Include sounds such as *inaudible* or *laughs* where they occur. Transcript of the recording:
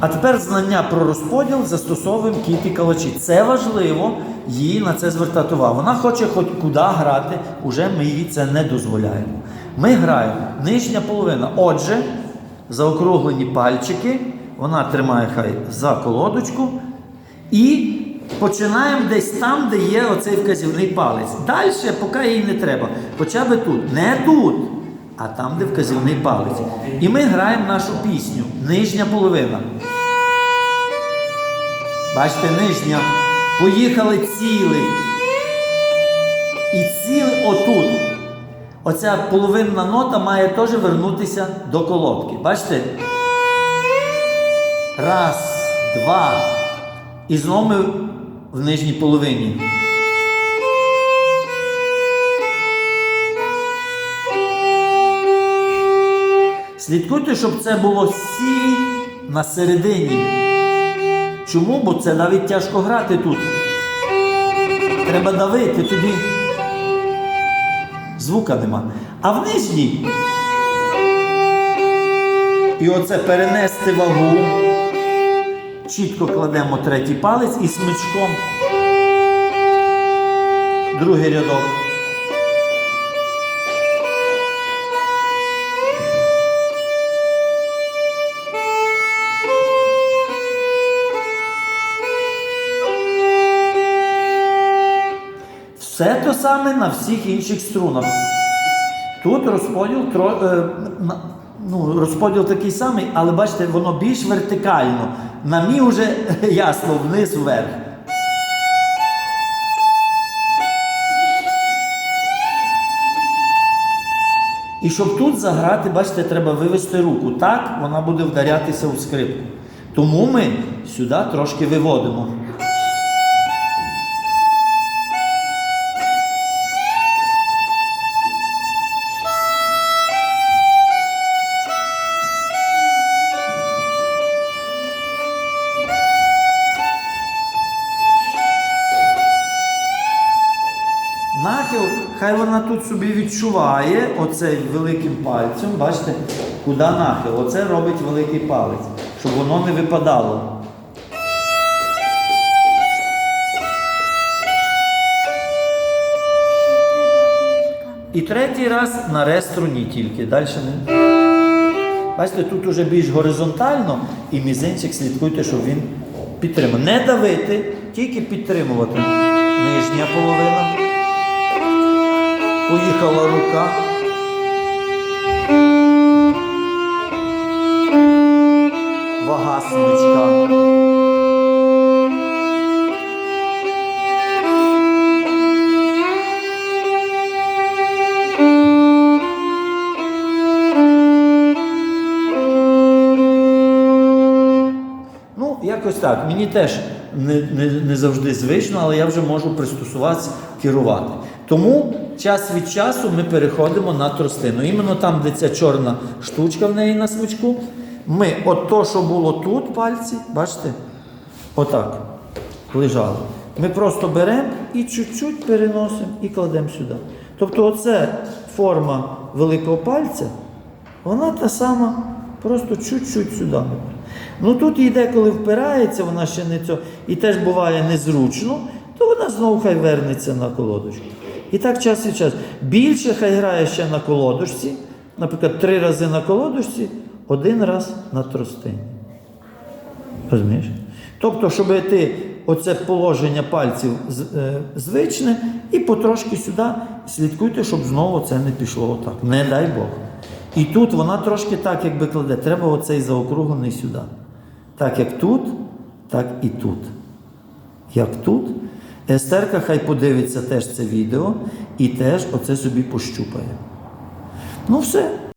А тепер знання про розподіл застосовуємо кіті калачі. Це важливо їй на це звертати увагу. Вона хоче хоч куди грати, уже ми їй це не дозволяємо. Ми граємо нижня половина. Отже, заокруглені пальчики, вона тримає хай за колодочку. І починаємо десь там, де є оцей вказівний палець. Далі, поки їй не треба. Хоча би тут. Не тут, а там, де вказівний палець. І ми граємо нашу пісню. Нижня половина. Бачите, нижня. Поїхали цілий. І цілий отут. Оця половинна нота має теж вернутися до колодки. Бачите? Раз, два. І знову ми в нижній половині. Слідкуйте, щоб це було сі на середині. Чому? Бо це навіть тяжко грати тут. Треба давити тоді. Звука нема. А в нижній. І оце перенести вагу. Чітко кладемо третій палець і смичком. Другий рядок. Все те саме на всіх інших струнах. Тут розподіл е, ну, розподіл такий самий, але бачите, воно більш вертикально. На мі вже *laughs* ясно, вниз вверх. І щоб тут заграти, бачите, треба вивести руку. Так вона буде вдарятися у скрипку. Тому ми сюди трошки виводимо. Нахил, хай вона тут собі відчуває оцей великим пальцем, бачите, куди нахил. Оце робить великий палець, щоб воно не випадало. І третій раз на ре струні тільки. Далі не. Бачите, тут уже більш горизонтально, і мізинчик слідкуйте, щоб він підтримав. Не давити, тільки підтримувати. Нижня половина. Поїхала рука. Вага смичка. Ну, якось так. Мені теж не, не, не завжди звично, але я вже можу пристосуватися, керувати. Тому час від часу ми переходимо на тростину. Іменно там, де ця чорна штучка в неї на смичку, ми от то, що було тут, пальці, бачите, отак лежало. Ми просто беремо і чуть-чуть переносимо і кладемо сюди. Тобто, оце форма великого пальця, вона та сама, просто чуть-чуть сюди. Ну тут їй деколи впирається, вона ще не цього, і теж буває незручно, то вона знову хай вернеться на колодочку. І так час від часу. Більше хай грає ще на колодочці, наприклад, три рази на колодочці, один раз на тростині. Розумієш? Тобто, щоб ти оце положення пальців е, звичне і потрошки сюди слідкуйте, щоб знову це не пішло отак. Не дай Бог. І тут вона трошки так, якби кладе. Треба оцей заокруглений сюди. Так як тут, так і тут. Як тут. Естерка хай подивиться теж це відео і теж оце собі пощупає. Ну все.